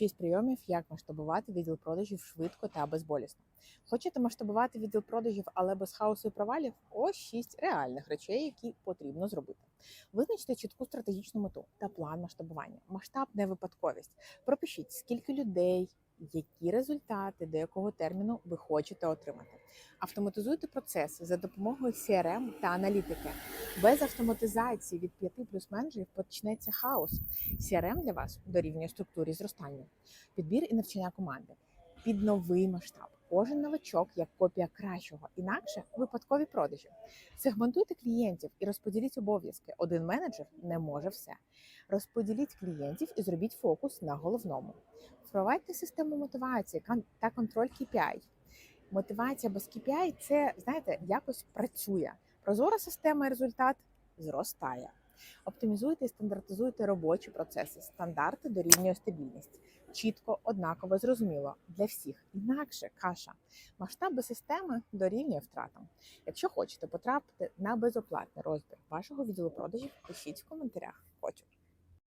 6 прийомів, як масштабувати відділ продажів швидко та безболісно. Хочете масштабувати відділ продажів, але без хаосу і провалів? Ось 6 реальних речей, які потрібно зробити. Визначте чітку стратегічну мету та план масштабування. Масштаб не випадковість. Пропишіть, скільки людей, які результати, до якого терміну ви хочете отримати. Автоматизуйте процеси за допомогою CRM та аналітики. Без автоматизації від 5 плюс менеджерів почнеться хаос. CRM для вас дорівнює структурі зростання, підбір і навчання команди під новий масштаб. Кожен новачок як копія кращого, інакше випадкові продажі. Сегментуйте клієнтів і розподіліть обов'язки. Один менеджер не може все. Розподіліть клієнтів і зробіть фокус на головному. Впровадьте систему мотивації та контроль KPI. Мотивація без KPI – це, знаєте, якось працює. Прозора система і результат зростає. Оптимізуйте і стандартизуйте робочі процеси. Стандарти дорівнює стабільність. Чітко, однаково, зрозуміло для всіх. Інакше каша. Масштаби системи дорівнює втратам. Якщо хочете потрапити на безоплатний розбір вашого відділу продажів, пишіть в коментарях. Хочу.